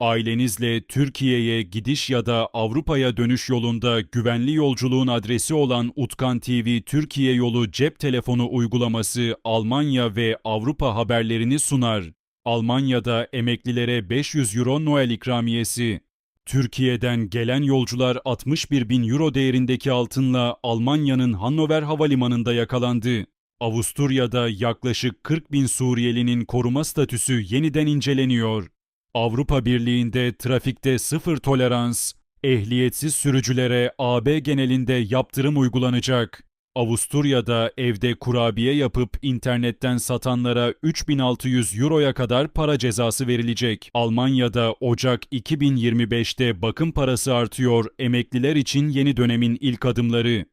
Ailenizle Türkiye'ye gidiş ya da Avrupa'ya dönüş yolunda güvenli yolculuğun adresi olan Utkan TV Türkiye Yolu cep telefonu uygulaması Almanya ve Avrupa haberlerini sunar. Almanya'da emeklilere 500 euro Noel ikramiyesi. Türkiye'den gelen yolcular 61 bin euro değerindeki altınla Almanya'nın Hannover Havalimanı'nda yakalandı. Avusturya'da yaklaşık 40 bin Suriyelinin koruma statüsü yeniden inceleniyor. Avrupa Birliği'nde trafikte sıfır tolerans, ehliyetsiz sürücülere AB genelinde yaptırım uygulanacak. Avusturya'da evde kurabiye yapıp internetten satanlara 3600 euroya kadar para cezası verilecek. Almanya'da Ocak 2025'te bakım parası artıyor, emekliler için yeni dönemin ilk adımları.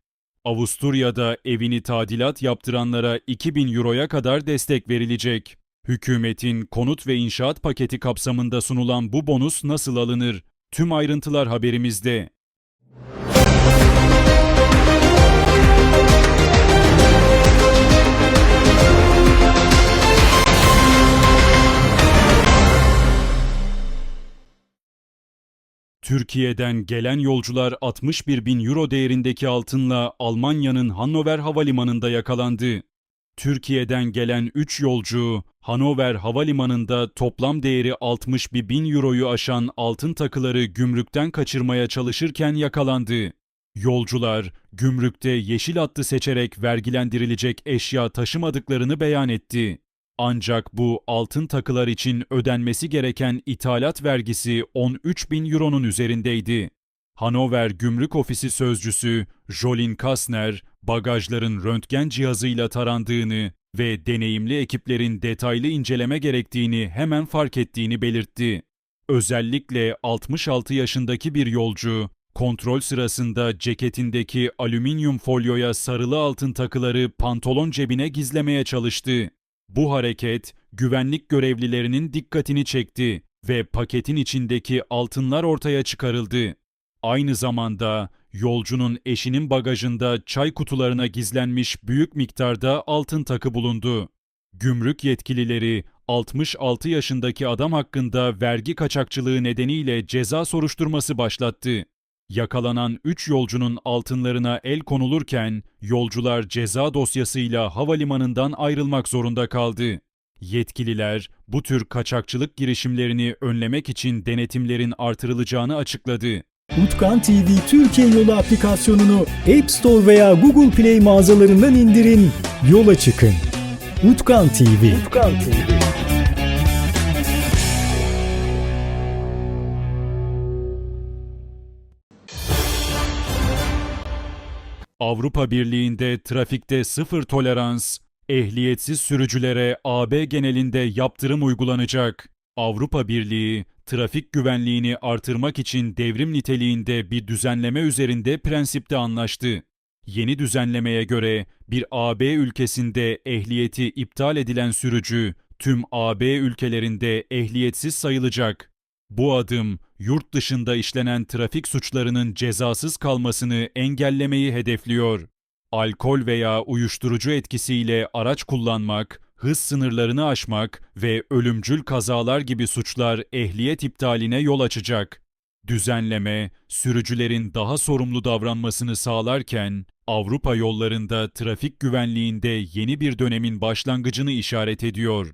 Avusturya'da evini tadilat yaptıranlara 2000 euroya kadar destek verilecek. Hükümetin konut ve inşaat paketi kapsamında sunulan bu bonus nasıl alınır? Tüm ayrıntılar haberimizde. Türkiye'den gelen yolcular 61 bin euro değerindeki altınla Almanya'nın Hannover Havalimanı'nda yakalandı. Türkiye'den gelen 3 yolcu Hannover Havalimanı'nda toplam değeri 61 bin euroyu aşan altın takıları gümrükten kaçırmaya çalışırken yakalandı. Yolcular gümrükte yeşil hattı seçerek vergilendirilecek eşya taşımadıklarını beyan etti. Ancak bu altın takılar için ödenmesi gereken ithalat vergisi 13 bin euronun üzerindeydi. Hanover Gümrük Ofisi Sözcüsü Jolin Kastner, bagajların röntgen cihazıyla tarandığını ve deneyimli ekiplerin detaylı inceleme gerektiğini hemen fark ettiğini belirtti. Özellikle 66 yaşındaki bir yolcu, kontrol sırasında ceketindeki alüminyum folyoya sarılı altın takıları pantolon cebine gizlemeye çalıştı. Bu hareket güvenlik görevlilerinin dikkatini çekti ve paketin içindeki altınlar ortaya çıkarıldı. Aynı zamanda yolcunun eşinin bagajında çay kutularına gizlenmiş büyük miktarda altın takı bulundu. Gümrük yetkilileri 66 yaşındaki adam hakkında vergi kaçakçılığı nedeniyle ceza soruşturması başlattı. Yakalanan 3 yolcunun altınlarına el konulurken yolcular ceza dosyasıyla havalimanından ayrılmak zorunda kaldı. Yetkililer bu tür kaçakçılık girişimlerini önlemek için denetimlerin artırılacağını açıkladı. Utkan TV Türkiye Yolu aplikasyonunu App Store veya Google Play mağazalarından indirin, yola çıkın. Utkan TV. Utkan TV. Avrupa Birliği'nde trafikte sıfır tolerans, ehliyetsiz sürücülere AB genelinde yaptırım uygulanacak. Avrupa Birliği, trafik güvenliğini artırmak için devrim niteliğinde bir düzenleme üzerinde prensipte anlaştı. Yeni düzenlemeye göre bir AB ülkesinde ehliyeti iptal edilen sürücü tüm AB ülkelerinde ehliyetsiz sayılacak. Bu adım yurt dışında işlenen trafik suçlarının cezasız kalmasını engellemeyi hedefliyor. Alkol veya uyuşturucu etkisiyle araç kullanmak, hız sınırlarını aşmak ve ölümcül kazalar gibi suçlar ehliyet iptaline yol açacak. Düzenleme, sürücülerin daha sorumlu davranmasını sağlarken, Avrupa yollarında trafik güvenliğinde yeni bir dönemin başlangıcını işaret ediyor.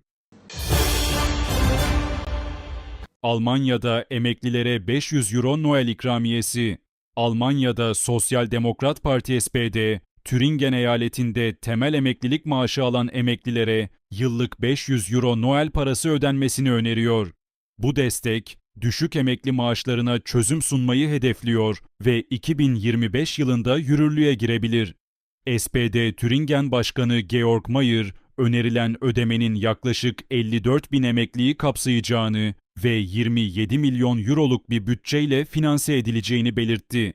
Almanya'da emeklilere 500 euro Noel ikramiyesi. Almanya'da Sosyal Demokrat Parti SPD, Türingen eyaletinde temel emeklilik maaşı alan emeklilere yıllık 500 euro Noel parası ödenmesini öneriyor. Bu destek, düşük emekli maaşlarına çözüm sunmayı hedefliyor ve 2025 yılında yürürlüğe girebilir. SPD Türingen Başkanı Georg Mayer, önerilen ödemenin yaklaşık 54 bin emekliyi kapsayacağını ve 27 milyon euroluk bir bütçeyle finanse edileceğini belirtti.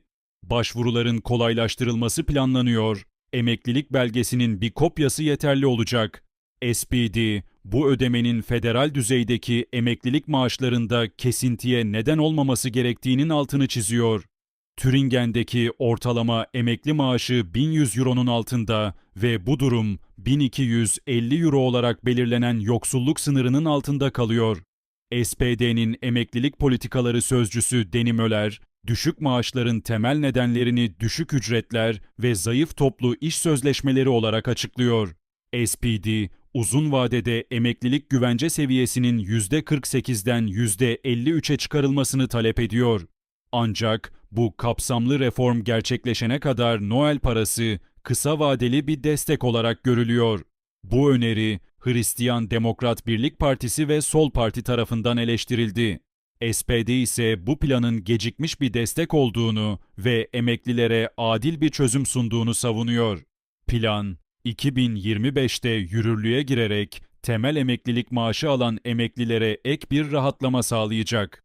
Başvuruların kolaylaştırılması planlanıyor. Emeklilik belgesinin bir kopyası yeterli olacak. SPD, bu ödemenin federal düzeydeki emeklilik maaşlarında kesintiye neden olmaması gerektiğinin altını çiziyor. Türingen'deki ortalama emekli maaşı 1100 euronun altında ve bu durum 1250 euro olarak belirlenen yoksulluk sınırının altında kalıyor. SPD'nin emeklilik politikaları sözcüsü Deni Möller, düşük maaşların temel nedenlerini düşük ücretler ve zayıf toplu iş sözleşmeleri olarak açıklıyor. SPD, uzun vadede emeklilik güvence seviyesinin %48'den %53'e çıkarılmasını talep ediyor. Ancak bu kapsamlı reform gerçekleşene kadar Noel parası kısa vadeli bir destek olarak görülüyor. Bu öneri Hristiyan Demokrat Birlik Partisi ve Sol Parti tarafından eleştirildi. SPD ise bu planın gecikmiş bir destek olduğunu ve emeklilere adil bir çözüm sunduğunu savunuyor. Plan, 2025'te yürürlüğe girerek temel emeklilik maaşı alan emeklilere ek bir rahatlama sağlayacak.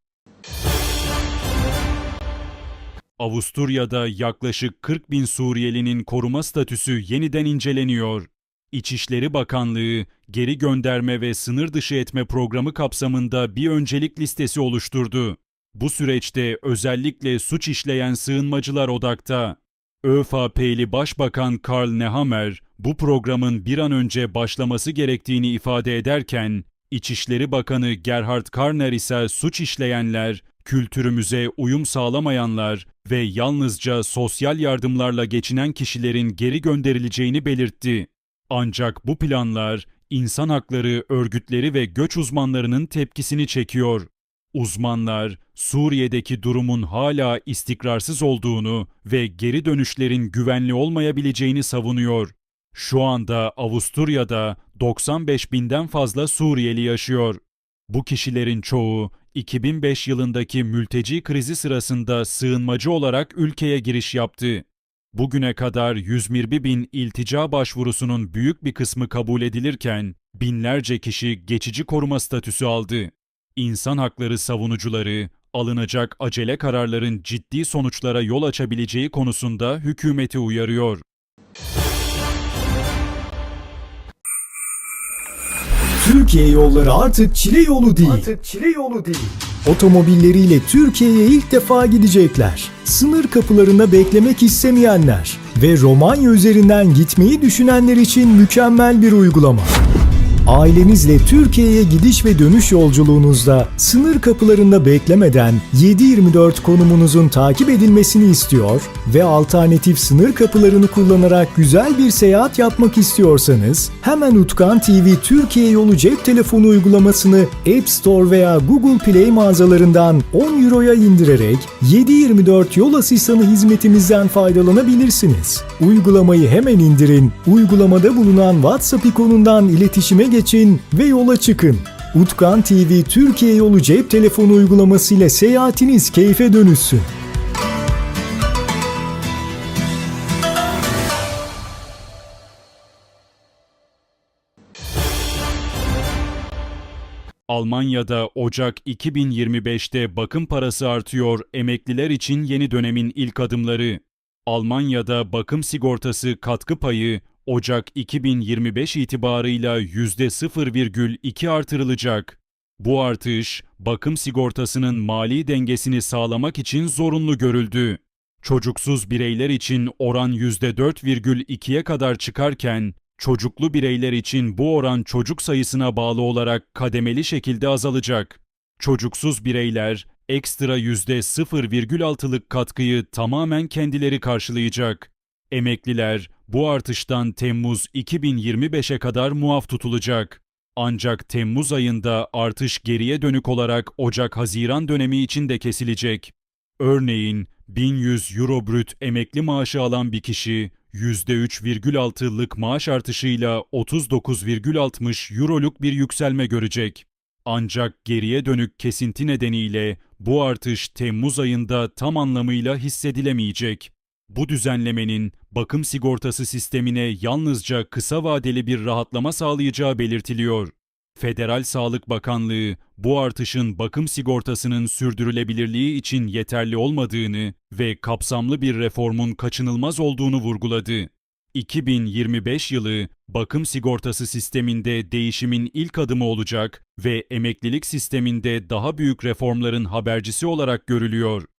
Avusturya'da yaklaşık 40 bin Suriyelinin koruma statüsü yeniden inceleniyor. İçişleri Bakanlığı, geri gönderme ve sınır dışı etme programı kapsamında bir öncelik listesi oluşturdu. Bu süreçte özellikle suç işleyen sığınmacılar odakta. ÖVP'li Başbakan Karl Nehammer, bu programın bir an önce başlaması gerektiğini ifade ederken, İçişleri Bakanı Gerhard Karner ise suç işleyenler, kültürümüze uyum sağlamayanlar ve yalnızca sosyal yardımlarla geçinen kişilerin geri gönderileceğini belirtti. Ancak bu planlar insan hakları örgütleri ve göç uzmanlarının tepkisini çekiyor. Uzmanlar Suriye'deki durumun hala istikrarsız olduğunu ve geri dönüşlerin güvenli olmayabileceğini savunuyor. Şu anda Avusturya'da 95 binden fazla Suriyeli yaşıyor. Bu kişilerin çoğu 2005 yılındaki mülteci krizi sırasında sığınmacı olarak ülkeye giriş yaptı. Bugüne kadar 121 bin iltica başvurusunun büyük bir kısmı kabul edilirken binlerce kişi geçici koruma statüsü aldı. İnsan hakları savunucuları alınacak acele kararların ciddi sonuçlara yol açabileceği konusunda hükümeti uyarıyor. Türkiye yolları artık çile yolu değil. Artık çile yolu değil. Otomobilleriyle Türkiye'ye ilk defa gidecekler. Sınır kapılarında beklemek istemeyenler ve Romanya üzerinden gitmeyi düşünenler için mükemmel bir uygulama. Ailenizle Türkiye'ye gidiş ve dönüş yolculuğunuzda sınır kapılarında beklemeden 7/24 konumunuzun takip edilmesini istiyor ve alternatif sınır kapılarını kullanarak güzel bir seyahat yapmak istiyorsanız hemen Utkan TV Türkiye yolu cep telefonu uygulamasını App Store veya Google Play mağazalarından 10 Euro'ya indirerek 7/24 yol asistanı hizmetimizden faydalanabilirsiniz. Uygulamayı hemen indirin, uygulamada bulunan WhatsApp ikonundan iletişime geçin ve yola çıkın. Utkan TV Türkiye yolu cep telefonu uygulaması ile seyahatiniz keyfe dönüşsün. Almanya'da Ocak 2025'te bakım parası artıyor, emekliler için yeni dönemin ilk adımları. Almanya'da bakım sigortası katkı payı Ocak 2025 itibarıyla %0,2 artırılacak. Bu artış, bakım sigortasının mali dengesini sağlamak için zorunlu görüldü. Çocuksuz bireyler için oran %4,2'ye kadar çıkarken, çocuklu bireyler için bu oran çocuk sayısına bağlı olarak kademeli şekilde azalacak. Çocuksuz bireyler ekstra %0,6'lık katkıyı tamamen kendileri karşılayacak. Emekliler bu artıştan Temmuz 2025'e kadar muaf tutulacak. Ancak Temmuz ayında artış geriye dönük olarak Ocak-Haziran dönemi için de kesilecek. Örneğin 1100 euro brüt emekli maaşı alan bir kişi %3,6'lık maaş artışıyla 39,60 euroluk bir yükselme görecek. Ancak geriye dönük kesinti nedeniyle bu artış Temmuz ayında tam anlamıyla hissedilemeyecek. Bu düzenlemenin bakım sigortası sistemine yalnızca kısa vadeli bir rahatlama sağlayacağı belirtiliyor. Federal Sağlık Bakanlığı bu artışın bakım sigortasının sürdürülebilirliği için yeterli olmadığını ve kapsamlı bir reformun kaçınılmaz olduğunu vurguladı. 2025 yılı bakım sigortası sisteminde değişimin ilk adımı olacak ve emeklilik sisteminde daha büyük reformların habercisi olarak görülüyor.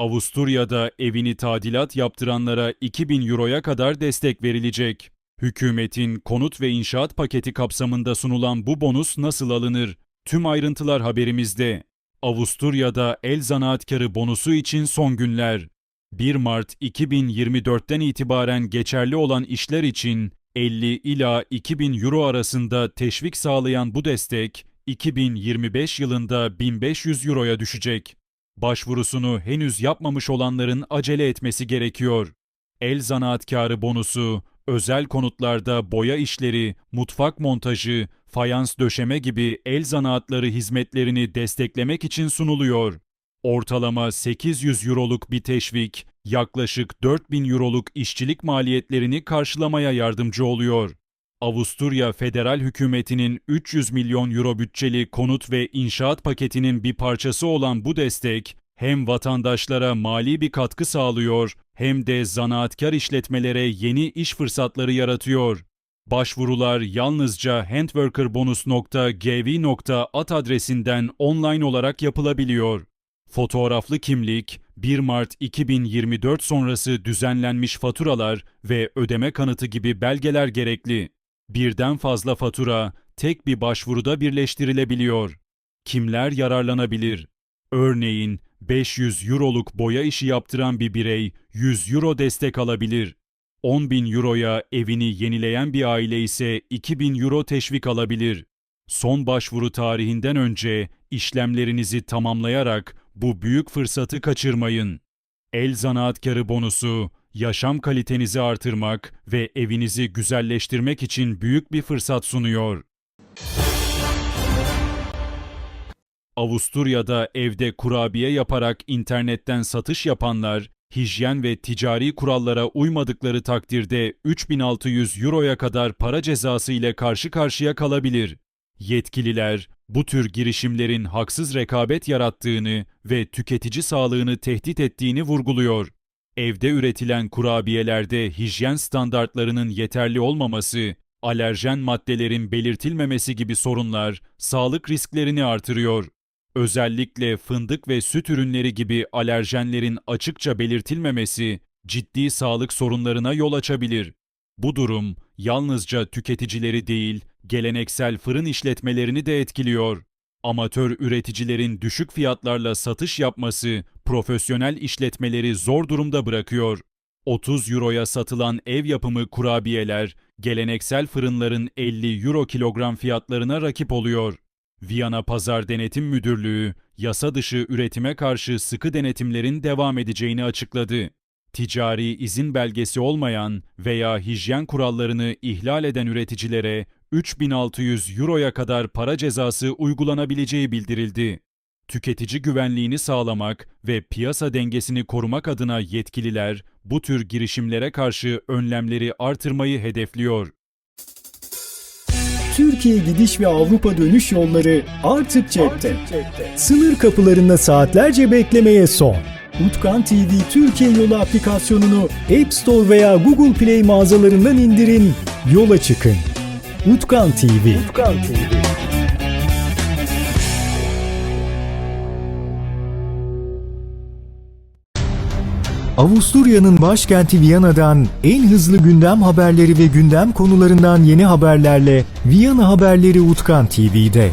Avusturya'da evini tadilat yaptıranlara 2000 euroya kadar destek verilecek. Hükümetin konut ve inşaat paketi kapsamında sunulan bu bonus nasıl alınır? Tüm ayrıntılar haberimizde. Avusturya'da el zanaatkarı bonusu için son günler. 1 Mart 2024'ten itibaren geçerli olan işler için 50 ila 2000 euro arasında teşvik sağlayan bu destek 2025 yılında 1500 euroya düşecek. Başvurusunu henüz yapmamış olanların acele etmesi gerekiyor. El zanaatkarı bonusu, özel konutlarda boya işleri, mutfak montajı, fayans döşeme gibi el zanaatları hizmetlerini desteklemek için sunuluyor. Ortalama 800 euroluk bir teşvik, yaklaşık 4000 euroluk işçilik maliyetlerini karşılamaya yardımcı oluyor. Avusturya federal hükümetinin 300 milyon euro bütçeli konut ve inşaat paketinin bir parçası olan bu destek, hem vatandaşlara mali bir katkı sağlıyor, hem de zanaatkar işletmelere yeni iş fırsatları yaratıyor. Başvurular yalnızca handworkerbonus.gv.at adresinden online olarak yapılabiliyor. Fotoğraflı kimlik, 1 Mart 2024 sonrası düzenlenmiş faturalar ve ödeme kanıtı gibi belgeler gerekli. Birden fazla fatura tek bir başvuruda birleştirilebiliyor. Kimler yararlanabilir? Örneğin 500 euroluk boya işi yaptıran bir birey 100 euro destek alabilir. 10 bin euroya evini yenileyen bir aile ise 2000 euro teşvik alabilir. Son başvuru tarihinden önce işlemlerinizi tamamlayarak bu büyük fırsatı kaçırmayın. El zanaatkarı bonusu, yaşam kalitenizi artırmak ve evinizi güzelleştirmek için büyük bir fırsat sunuyor. Avusturya'da evde kurabiye yaparak internetten satış yapanlar, hijyen ve ticari kurallara uymadıkları takdirde 3600 euroya kadar para cezası ile karşı karşıya kalabilir. Yetkililer, bu tür girişimlerin haksız rekabet yarattığını ve tüketici sağlığını tehdit ettiğini vurguluyor. Evde üretilen kurabiyelerde hijyen standartlarının yeterli olmaması, alerjen maddelerin belirtilmemesi gibi sorunlar sağlık risklerini artırıyor. Özellikle fındık ve süt ürünleri gibi alerjenlerin açıkça belirtilmemesi ciddi sağlık sorunlarına yol açabilir. Bu durum yalnızca tüketicileri değil, geleneksel fırın işletmelerini de etkiliyor. Amatör üreticilerin düşük fiyatlarla satış yapması profesyonel işletmeleri zor durumda bırakıyor. 30 euroya satılan ev yapımı kurabiyeler geleneksel fırınların 50 euro kilogram fiyatlarına rakip oluyor. Viyana Pazar Denetim Müdürlüğü, yasa dışı üretime karşı sıkı denetimlerin devam edeceğini açıkladı. Ticari izin belgesi olmayan veya hijyen kurallarını ihlal eden üreticilere 3600 euroya kadar para cezası uygulanabileceği bildirildi. Tüketici güvenliğini sağlamak ve piyasa dengesini korumak adına yetkililer bu tür girişimlere karşı önlemleri artırmayı hedefliyor. Türkiye gidiş ve Avrupa dönüş yolları artık cepte. Sınır kapılarında saatlerce beklemeye son. Utkan TV Türkiye Yolu aplikasyonunu App Store veya Google Play mağazalarından indirin, yola çıkın. Utkan TV. Avusturya'nın başkenti Viyana'dan en hızlı gündem haberleri ve gündem konularından yeni haberlerle Viyana Haberleri Utkan TV'de.